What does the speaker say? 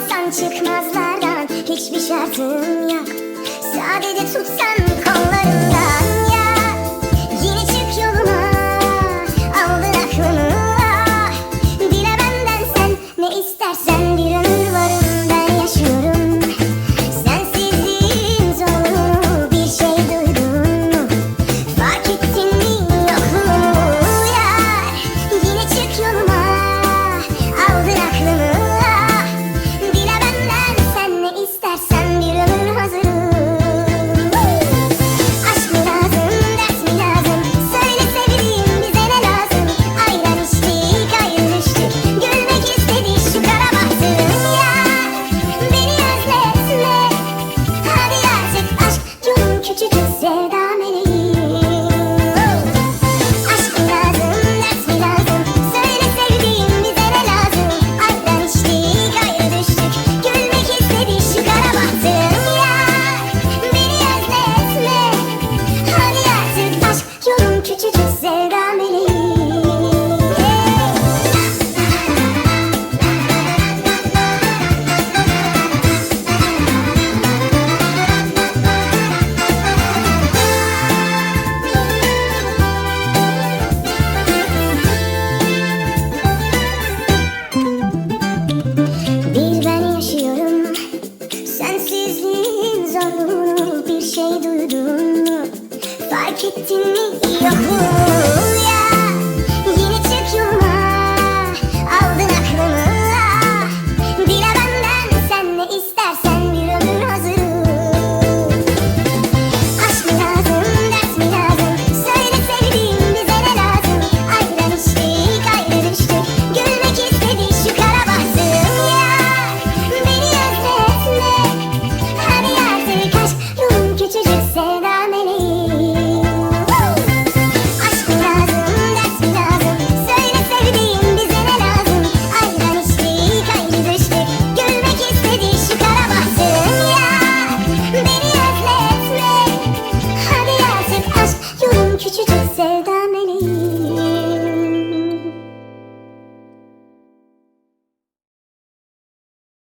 Alsan çıkmazlardan hiçbir şartım yok. Sadece tutsan kollarımı deixo te dizer düşündün mü? Fark ettin mi? Yahoo